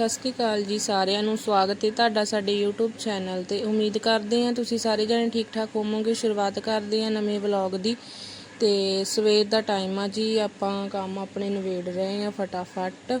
ਸਤਿ ਸ਼੍ਰੀ ਅਕਾਲ ਜੀ ਸਾਰਿਆਂ ਨੂੰ, ਸਵਾਗਤ ਹੈ ਤੁਹਾਡਾ ਸਾਡੇ YouTube ਚੈਨਲ ਤੇ। ਉਮੀਦ ਕਰਦੇ ਹਾਂ ਤੁਸੀਂ ਸਾਰੇ ਜਣੇ ਠੀਕ ਠਾਕ ਹੋਵੋਗੇ। ਸ਼ੁਰੂਆਤ ਕਰਦੇ ਹਾਂ ਨਵੇਂ ਵਲੌਗ ਦੀ। ਤੇ ਸਵੇਰ ਦਾ ਟਾਈਮ ਆ ਜੀ, ਆਪਾਂ ਕੰਮ ਆਪਣੇ ਨਿਬੇੜ ਰਹੇ ਹਾਂ ਫਟਾਫਟ।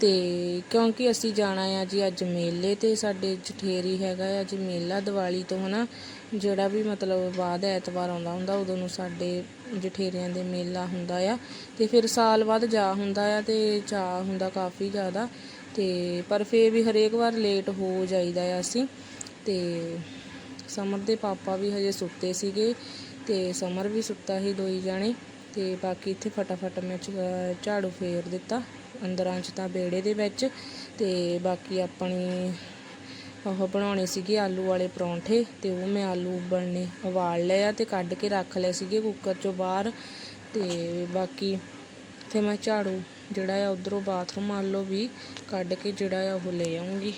ਤੇ ਕਿਉਂਕਿ ਅਸੀਂ ਜਾਣਾ ਆ ਜੀ ਅੱਜ ਮੇਲੇ ਤੇ, ਸਾਡੇ ਜਠੇਰੀ ਹੈਗਾ ਆ ਜੀ ਮੇਲਾ ਦੀਵਾਲੀ ਤੋਂ, ਹਨਾ। ਜਿਹੜਾ ਵੀ ਮਤਲਬ ਬਾਅਦ ਐਤਵਾਰ ਆਉਂਦਾ ਹੁੰਦਾ, ਉਦੋਂ ਨੂੰ ਸਾਡੇ ਜਠੇਰਿਆਂ ਦੇ ਮੇਲਾ ਹੁੰਦਾ ਆ। ਤੇ ਫਿਰ ਸਾਲ ਬਾਅਦ ਜਾ ਹੁੰਦਾ ਆ ਤੇ ਚਾਅ ਹੁੰਦਾ ਕਾਫੀ ਜ਼ਿਆਦਾ। ਅਤੇ ਪਰ ਫਿਰ ਵੀ ਹਰੇਕ ਵਾਰ ਲੇਟ ਹੋ ਜਾਈਦਾ ਆ ਅਸੀਂ। ਅਤੇ ਸਮਰ ਦੇ ਪਾਪਾ ਵੀ ਹਜੇ ਸੁੱਤੇ ਸੀਗੇ ਅਤੇ ਸਮਰ ਵੀ ਸੁੱਤਾ ਸੀ ਦੋਈ ਜਾਣੇ। ਅਤੇ ਬਾਕੀ ਇੱਥੇ ਫਟਾਫਟ ਮੈਂ ਝਾੜੂ ਫੇਰ ਦਿੱਤਾ ਅੰਦਰਾਂ ਚ ਤਾਂ ਬੇੜੇ ਦੇ ਵਿੱਚ। ਅਤੇ ਬਾਕੀ ਆਪਣੀ ਉਹ ਬਣਾਉਣੇ ਸੀਗੇ ਆਲੂ ਵਾਲੇ ਪਰੌਂਠੇ ਤੇ ਉਹ ਮੈਂ ਆਲੂ ਉਬਲਣੇ, ਉਬਾਲ ਲਏ ਆ ਤੇ ਕੱਢ ਕੇ ਰੱਖ ਲਏ ਸੀਗੇ ਕੁੱਕਰ ਚੋਂ ਬਾਹਰ। ਤੇ ਬਾਕੀ ਤੇ ਮੈਂ ਝਾੜੂ ਜਿਹੜਾ ਆ ਉੱਧਰੋਂ ਬਾਥਰੂਮ ਵੱਲੋਂ ਵੀ ਕੱਢ ਕੇ ਜਿਹੜਾ ਆ ਉਹ ਲੈ ਆਉਂਗੀ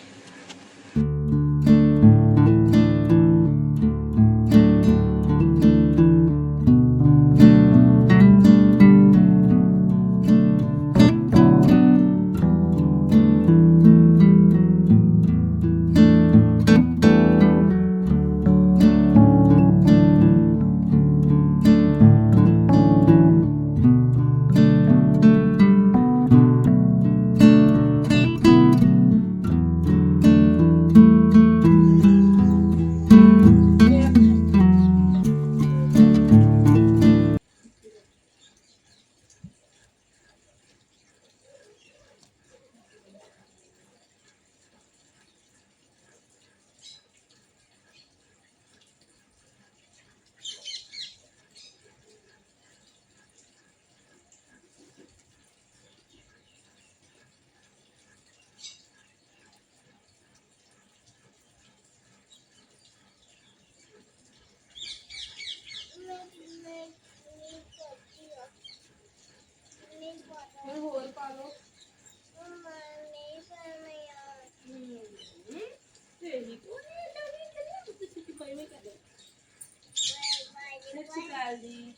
ਸਤਿ ਸ਼੍ਰੀ ਅਕਾਲ ਜੀ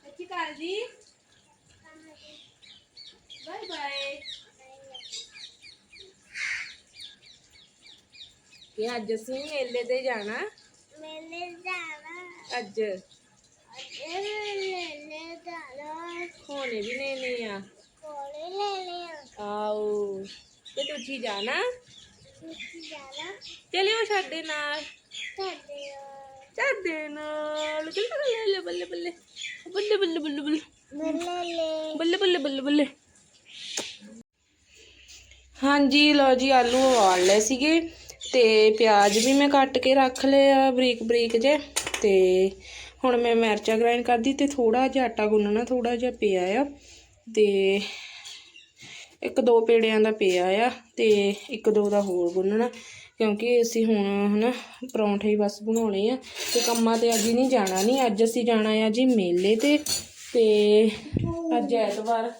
ਸਤਿ ਸ਼੍ਰੀ ਅਕਾਲ ਜੀ ਬਾਏ ਬਾਏ ਕਿ ਅੱਜ ਅਸੀਂ ਮੇਲੇ ਤੇ ਜਾਣਾ ਮੇਲੇ ਜਾਣਾ ਅੱਜ ਇਹ ਮੇਲੇ ਜਾਣਾ ਹੋਣੇ ਵੀ ਲੈਣੇ ਆ ਕੋਲੇ ਲੈਣੇ ਆ ਆਓ ਤੇ ਤੁਸੀਂ ਜਾਣਾ ਤੁਸੀਂ ਨਾਲ। ਬੱਲੇ ਬੱਲੇ ਬੱਲੇ। ਬੱਲੇ ਬੱਲੇ ਬੱਲੇ ਬੱਲੇ। ਬੱਲੇ ਬੱਲੇ ਬੱਲੇ ਬੱਲੇ। ਹਾਂਜੀ, ਲਓ ਜੀ, ਆਲੂ ਉਬਾਲ ਲਏ ਸੀਗੇ ਤੇ ਪਿਆਜ਼ ਵੀ ਮੈਂ ਕੱਟ ਕੇ ਰੱਖ ਲਏ ਆ ਬਰੀਕ ਬਰੀਕ ਜੇ ਤੇ ਹੁਣ ਮੈਂ ਮਿਰਚਾਂ ਗ੍ਰਾਈਂਡ ਕਰਦੀ ਤੇ ਥੋੜਾ ਜਿਹਾ ਆਟਾ ਗੁੰਨਣਾ ਥੋੜਾ ਜਿਹਾ ਪਿਆ ਆ। ਤੇ ਇੱਕ ਦੋ ਪੇੜਿਆਂ ਦਾ ਪਿਆ ਆ ਤੇ ਇੱਕ ਦੋ ਦਾ ਹੋਰ ਗੁੰਨਣਾ। ਕਿਉਂਕਿ ਅਸੀਂ ਹੁਣ ਹੈ ਨਾ ਪਰੌਂਠੇ ਹੀ ਬਸ ਬਣਾਉਣੇ ਆ ਅਤੇ ਕੰਮਾਂ ਤੇ ਅੱਜ ਨਹੀਂ ਜਾਣਾ ਨਹੀਂ ਅੱਜ ਅਸੀਂ ਜਾਣਾ ਆ ਜੀ ਮੇਲੇ ਤੇ ਅਤੇ ਅੱਜ ਐਤਵਾਰ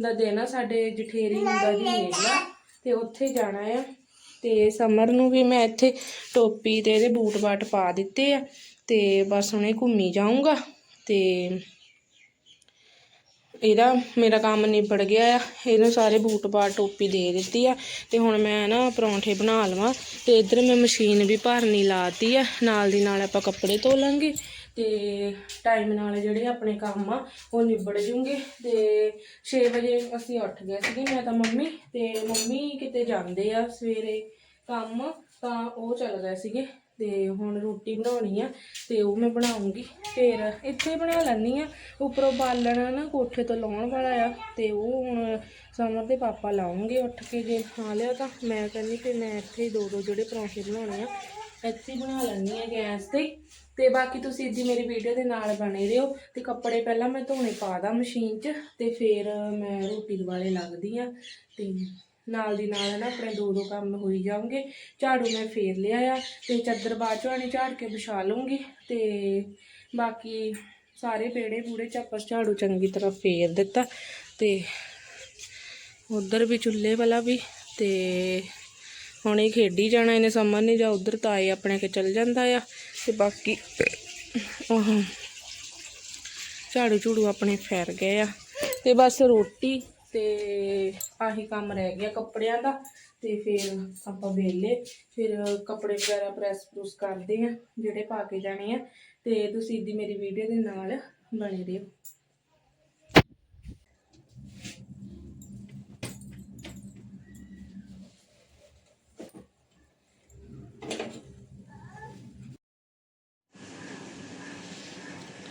ਦਾ ਦਿਨ ਆ, ਸਾਡੇ ਜਠੇਰੀ ਹੁੰਦਾ ਜੀ ਮੇਲਾ ਅਤੇ ਉੱਥੇ ਜਾਣਾ ਆ। ਤੇ ਸਮਰ ਨੂੰ ਵੀ ਮੈਂ ਇੱਥੇ ਟੋਪੀ ਤੇ ਇਹਦੇ ਬੂਟ ਬਾਟ ਪਾ ਦਿੱਤੇ ਆ, ਤੇ ਬਸ ਹੁਣੇ ਘੁੰਮੀ ਜਾਊਂਗਾ, ਤੇ ਇਹਦਾ ਮੇਰਾ ਕੰਮ ਨਿਬੜ ਗਿਆ ਆ। ਇਹਨੂੰ ਸਾਰੇ ਬੂਟ ਬਾਟ ਟੋਪੀ ਦੇ ਦਿੱਤੀ ਆ ਤੇ ਹੁਣ ਮੈਂ ਨਾ ਪਰੌਂਠੇ ਬਣਾ ਲਵਾਂ ਤੇ ਇੱਧਰ ਮੈਂ ਮਸ਼ੀਨ ਵੀ ਭਰਨੀ ਲਾਤੀ ਆ। ਨਾਲ ਦੀ ਨਾਲ ਆਪਾਂ ਕੱਪੜੇ ਧੋ ਲਾਂਗੇ ਤੇ ਟਾਈਮ ਨਾਲ ਜਿਹੜੇ ਆਪਣੇ ਕੰਮ ਆ, ਉਹ ਨਿਬੜ ਜੂਗੇ। ਤੇ 6 ਵਜੇ ਅਸੀਂ ਉੱਠ ਗਏ ਸੀਗੇ, ਮੈਂ ਤਾਂ ਮੰਮੀ ਤੇ ਮੰਮੀ ਕਿਤੇ ਜਾਂਦੇ ਆ ਸਵੇਰੇ ਕੰਮ। ਤਾਂ ਉਹ ਚੱਲ ਗਏ ਸੀਗੇ ਤੇ ਹੁਣ ਰੋਟੀ ਬਣਾਉਣੀ ਆ ਤੇ ਉਹ ਮੈਂ ਬਣਾਉਂਗੀ। ਫਿਰ ਇੱਥੇ ਬਣਾ ਲੈਣੀ ਆ। ਉੱਪਰੋਂ ਬਾਲਣ ਨਾ ਕੋਠੇ ਤੋਂ ਲਾਉਣ ਵਾਲਾ ਆ ਤੇ ਉਹ ਹੁਣ ਸਮਰ ਦੇ ਪਾਪਾ ਲਾਉਂਗੇ ਉੱਠ ਕੇ ਜੇ ਖਾ ਲਿਆ ਤਾਂ। ਮੈਂ ਕਹਿੰਦੀ ਕਿ ਮੈਂ ਇੱਥੇ ਦੋ ਦੋ ਜਿਹੜੇ ਪਰੌਂਠੇ ਬਣਾਉਣੇ ਆ। ਇੱਥੇ ਬਣਾ ਲੈਣੀ ਆ ਗੈਸ ਤੇ। ਤੇ ਬਾਕੀ ਤੁਸੀਂ ਇੱਦੀ ਮੇਰੀ ਵੀਡੀਓ ਦੇ ਨਾਲ ਬਣੇ ਰਹੋ ਤੇ ਕੱਪੜੇ ਪਹਿਲਾਂ ਮੈਂ ਧੋਣੇ ਪਾ ਦਾਂ ਮਸ਼ੀਨ 'ਚ ਤੇ ਫਿਰ ਮੈਂ ਰੋਟੀ ਦੁਆਲੇ ਲੱਗਦੀ ਆ ਤੇ ਨਾਲ ਦੀ ਨਾਲ ਨਾ ਆਪਣੇ ਦੋ ਦੋ ਕੰਮ ਹੋਈ ਜਾਣਗੇ ਝਾੜੂ ਮੈਂ ਫੇਰ ਲਿਆ ਆ ਤੇ ਚਾਦਰ ਬਾਅਦ ਚੋਂ ਆਣੀ ਝਾੜ ਕੇ ਵਿਛਾ ਲੂੰਗੀ ਤੇ ਬਾਕੀ ਸਾਰੇ ਪੇੜੇ ਪੂੜੇ ਚੱਪਸ ਝਾੜੂ ਚੰਗੀ ਤਰ੍ਹਾਂ ਫੇਰ ਦਿੱਤਾ ਤੇ ਉਧਰ ਵੀ ਚੁੱਲ੍ਹੇ ਵਾਲਾ ਵੀ ਤੇ ਹੁਣ ਇਹ ਖੇਡੀ ਜਾਣਾ ਇਹਨੇ ਸਮਰ ਨੇ ਜਾਂ ਉਧਰ ਤਾਏ ਆਪਣੇ ਕੇ ਚੱਲ ਜਾਂਦਾ ਆ ਤੇ ਬਾਕੀ ਉਹ ਝਾੜੂ ਝੂੜੂ ਆਪਣੇ ਫੇਰ ਗਏ ਆ ਤੇ ਬਸ ਰੋਟੀ ਤੇ ਆਹੀ ਕੰਮ ਰਹਿ ਗਿਆ ਕੱਪੜਿਆਂ ਦਾ ਤੇ ਫਿਰ ਆਪਾਂ ਵੇਲੇ ਫਿਰ ਕੱਪੜੇ ਵਗੈਰਾ ਪ੍ਰੈਸ ਪ੍ਰੂਸ ਕਰਦੇ ਆ ਜਿਹੜੇ ਪਾ ਕੇ ਜਾਣੇ ਆ ਤੇ ਤੁਸੀਂ ਦੀ ਮੇਰੀ ਵੀਡੀਓ ਦੇ ਨਾਲ ਬਣੇ ਰਹੋ।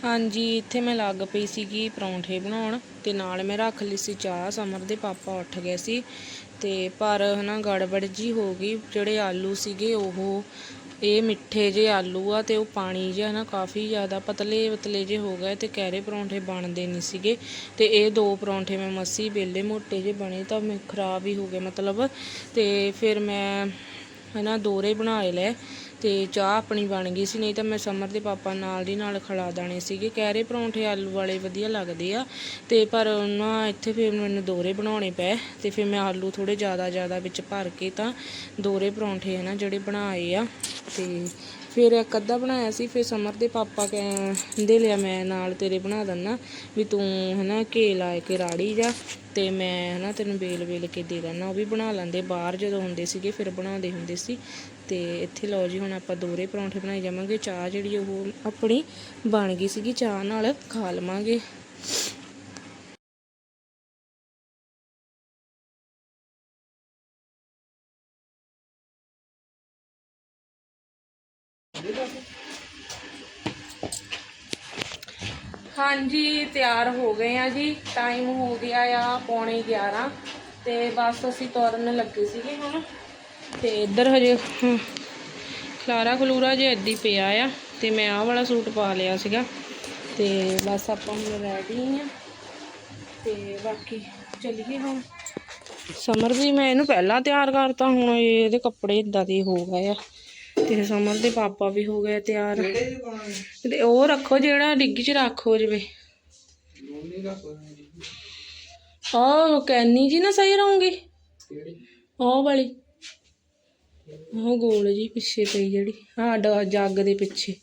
ਹਾਂਜੀ, ਇੱਥੇ ਮੈਂ ਲੱਗ ਪਈ ਸੀਗੀ ਪਰੌਂਠੇ ਬਣਾਉਣ ਤੇ ਨਾਲ ਮੈਂ ਰੱਖ ਲਈ ਸੀ ਚਾਹ। ਸਮਰ ਦੇ ਪਾਪਾ ਉੱਠ ਗਏ ਸੀ ਤੇ ਪਰ ਹਨਾ ਗੜਬੜ ਜੀ ਹੋ ਗਈ। ਜਿਹੜੇ ਆਲੂ ਸੀਗੇ ਉਹ ਇਹ ਮਿੱਠੇ ਜੇ ਆਲੂ ਆ ਤੇ ਉਹ ਪਾਣੀ ਜਿਹਾ ਨਾ ਕਾਫੀ ਜ਼ਿਆਦਾ ਪਤਲੇ ਪਤਲੇ ਜੇ ਹੋ ਗਏ ਤੇ ਕਹਿਰੇ ਪਰੌਂਠੇ ਬਣਦੇ ਨਹੀਂ ਸੀਗੇ। ਤੇ ਇਹ ਦੋ ਪਰੌਂਠੇ ਮੈਂ ਮੱਸੀ ਬੇਲੇ ਮੋਟੇ ਜੇ ਬਣੇ ਤਾਂ ਮੈਂ ਖਰਾਬ ਹੀ ਹੋ ਗਏ ਮਤਲਬ। ਤੇ ਫਿਰ ਮੈਂ ਹਨਾ ਦੋਰੇ ਬਣਾ ਲਏ। ਤੇ ਚਾਹ ਆਪਣੀ ਬਣ ਗਈ ਸੀ, ਨਹੀਂ ਤਾਂ ਮੈਂ ਸਮਰ ਦੇ ਪਾਪਾ ਨਾਲ ਦੀ ਨਾਲ ਖਿਲਾ ਦਾਣੇ ਸੀਗੇ। ਕਹਿਰੇ ਪਰੌਂਠੇ ਆਲੂ ਵਾਲੇ ਵਧੀਆ ਲੱਗਦੇ ਆ, ਤੇ ਪਰ ਉਹਨਾਂ ਇੱਥੇ ਫਿਰ ਮੈਨੂੰ ਦੋਰੇ ਬਣਾਉਣੇ ਪਏ, ਤੇ ਫਿਰ ਮੈਂ ਆਲੂ ਥੋੜੇ ਜ਼ਿਆਦਾ ਜ਼ਿਆਦਾ ਵਿੱਚ ਭਰ ਕੇ ਤਾਂ ਦੋਰੇ ਪਰੌਂਠੇ ਹੈ ਨਾ ਜਿਹੜੇ ਬਣਾਏ ਆ, ਤੇ ਫਿਰ ਇੱਕ ਅੱਧਾ ਬਣਾਇਆ ਸੀ, ਫਿਰ ਸਮਰ ਦੇ ਪਾਪਾ ਕਹਿੰਦੇ ਲਿਆ ਮੈਂ ਨਾਲ ਤੇਰੇ ਬਣਾ ਦਿੰਨਾ, ਵੀ ਤੂੰ ਹਨਾ ਘੇ ਲਾ ਕੇ ਰਾੜੀ ਜਾ, ਤੇ ਮੈਂ ਹਨਾ ਤੈਨੂੰ ਬੇਲ ਬੇਲ ਕੇ ਦੇ ਦਿੰਨਾ, ਉਹ ਵੀ ਬਣਾ ਲੈਂਦੇ, ਬਾਹਰ ਜਦੋਂ ਹੁੰਦੇ ਸੀਗੇ ਫਿਰ ਬਣਾਉਂਦੇ ਹੁੰਦੇ ਸੀ, ਤੇ ਇੱਥੇ ਲਓ ਜੀ ਹੁਣ ਆਪਾਂ ਦੋਰੇ ਪਰੌਂਠੇ ਬਣਾਈ ਜਾਵਾਂਗੇ, ਚਾਹ ਜਿਹੜੀ ਉਹ ਆਪਣੀ ਬਣ ਗਈ ਸੀਗੀ, ਚਾਹ ਨਾਲ ਖਾ ਲਵਾਂਗੇ। ਹਾਂਜੀ, ਤਿਆਰ ਹੋ ਗਏ ਆ ਜੀ। ਟਾਈਮ ਹੋ ਗਿਆ ਆ ਪੌਣੇ 11 ਤੇ ਬਸ ਅਸੀਂ ਤੁਰਨ ਲੱਗੇ ਸੀਗੇ ਹੁਣ। ਤੇ ਇੱਧਰ ਹਜੇ ਖਲਾਰਾ ਖਲੂਰਾ ਜੇ ਏਦੀ ਪਿਆ ਆ। ਤੇ ਮੈਂ ਆਹ ਵਾਲਾ ਸੂਟ ਪਾ ਲਿਆ ਸੀਗਾ। ਤੇ ਬਸ ਆਪਾਂ ਹੁਣ ਰੈਡੀ ਆ। ਤੇ ਬਾਕੀ ਚੱਲੀਏ ਹੁਣ। ਸਮਰ ਵੀ ਮੈਂ ਇਹਨੂੰ ਪਹਿਲਾਂ ਤਿਆਰ ਕਰਤਾ, ਹੁਣ ਇਹਦੇ ਕੱਪੜੇ ਇਦਾਂ ਦੇ ਹੋ ਗਏ ਆ। ਤੇ ਸਮਰ ਦੇ ਪਾਪਾ ਵੀ ਹੋ ਗਏ ਤਿਆਰ। ਤੇ ਉਹ ਰੱਖੋ ਜਿਹੜਾ ਡਿੱਗੀ 'ਚ ਰੱਖੋ ਜਵੇ। ਉਹ ਕੈਨੀ ਜੀ ਨਾ ਸਹੀ ਰਹੂੰਗੀ? ਉਹ ਵਾਲੀ। ਉਹ ਗੋਲ ਜੀ ਪਿੱਛੇ ਪਈ ਜਿਹੜੀ। ਹਾਂ ਜੱਗ ਦੇ ਪਿੱਛੇ।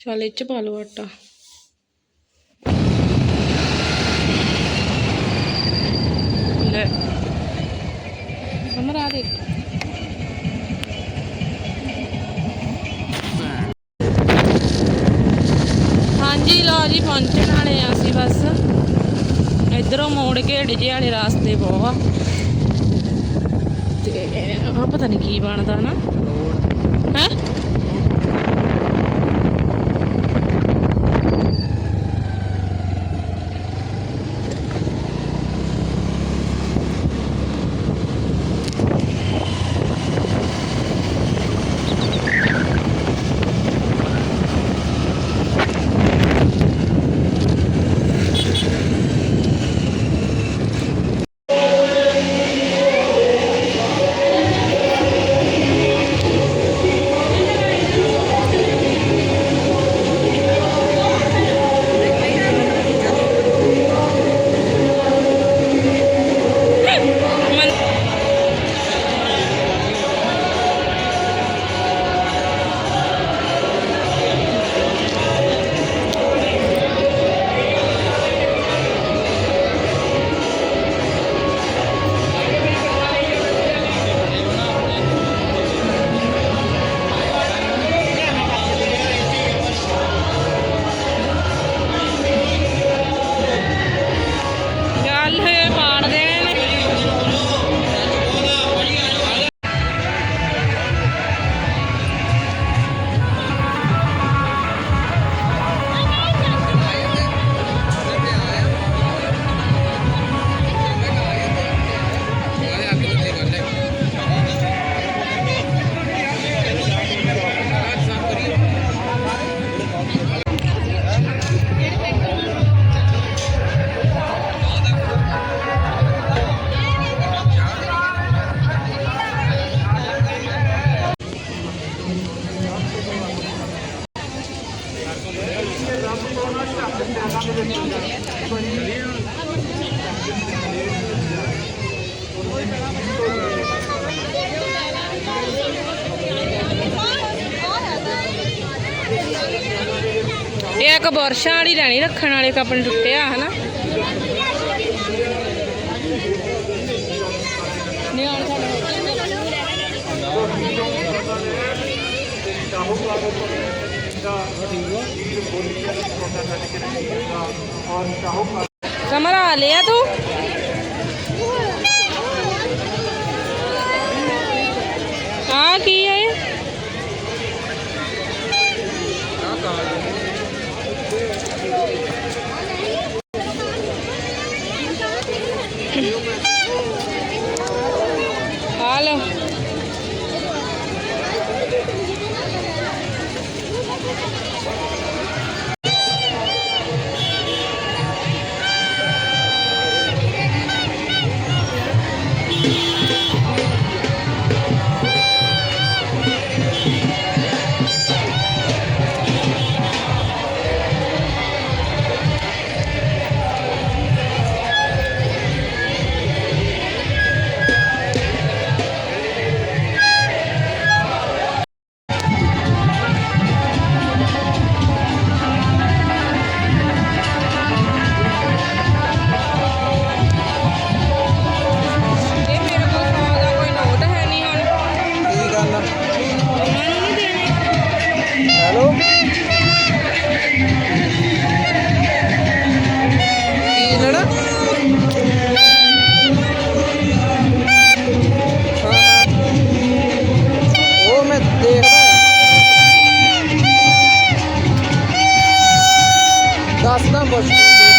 ਚੱਲ ਇਹ ਚ ਪਾ ਲਓ ਆਟਾ ਲੈ ਸਮਰ ਆ ਦੇਖ ਹਾਂਜੀ ਲਓ ਜੀ ਪਹੁੰਚਣ ਵਾਲੇ ਆ ਅਸੀਂ ਬਸ। ਇਧਰੋਂ ਮੋੜ ਕੇ ਢਜੇ ਵਾਲੇ ਰਾਸਤੇ ਬਹੁਤ ਆ। ਤੇ ਆ ਪਤਾ ਨਹੀਂ ਕੀ ਬਣਦਾ ਨਾ। ਹੈ? ਇੱਕ ਬੁਰਸ਼ਾਂ ਵਾਲੀ ਲੈਣੀ ਰੱਖਣ ਵਾਲੇ ਕੱਪ ਨੇ ਟੁੱਟਿਆ ਹਨਾ? ਨਿਆਣ ਸਮਰ ਆ gostoso.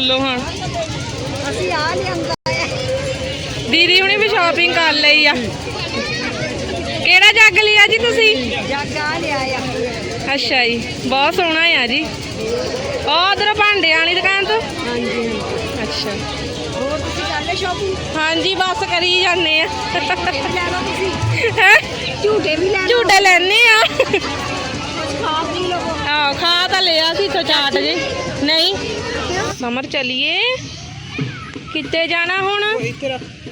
ਲੈ ਬੋਲੋ ਹੁਣ ਅਸੀਂ ਆ ਲਿਆਂਦਾ ਦੀਦੀ ਹੁਣੇ ਵੀ ਸ਼ਾਪਿੰਗ ਕਰ ਲਈ ਆ। ਕਿਹੜਾ ਜੱਗ ਲਿਆ ਜੀ ਤੁਸੀਂ? ਜੱਗ ਆ ਲਿਆ ਆ। ਅੱਛਾ ਜੀ ਬਹੁਤ ਸੋਹਣਾ ਆ ਜੀ। ਉਹ ਉਧਰ ਭਾਂਡਿਆਂ ਵਾਲੀ ਦੁਕਾਨ ਤੋਂ? ਹਾਂਜੀ। ਅੱਛਾ। ਹੋਰ ਤੁਸੀਂ ਕਰ ਲੈ ਸ਼ਾਪਿੰਗ ਹਾਂਜੀ ਬਸ ਕਰੀ ਜਾਂਦੇ ਆ। ਝੂਟੇ ਵੀ ਲੈ ਲਓ ਤੁਸੀਂ। ਹੈਂ? ਝੂਟੇ ਵੀ ਲੈ ਲਓ। ਝੂਟੇ ਲੈਣੇ ਆ। ਆਹ ਖਾ ਤਾਂ ਲਿਆ ਸੀ ਇੱਥੋਂ ਚਾਟ ਜੀ। ਨਹੀਂ। ਸਮਰ ਚਲੀਏ। ਕਿੱਥੇ ਜਾਣਾ ਹੁਣ?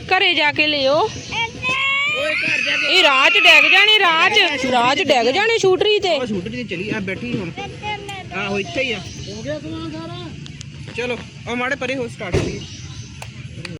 ਘਰੇ ਜਾ ਕੇ ਲਿਓ। ਇਹ ਰਾਹ 'ਚ ਡੈਗ ਜਾਣੀ ਰਾਹ 'ਚ ਰਾਹ 'ਚ ਡੈਗ ਜਾਣੀ ਛੂਟਰੀ ਤੇ। ਛੁੱਟ ਨਹੀਂ ਚਲੀ ਆ ਬੈਠੀ ਹੁਣ। ਆਹੋ ਇੱਥੇ ਹੀ ਆ। ਹੋ ਗਿਆ ਸਮਾਨ ਸਾਰਾ। ਚਲੋ ਉਹ ਮਾੜੇ ਪਰੇ ਹੋ ਸਟਾਰਟ ਕਰੀਏ।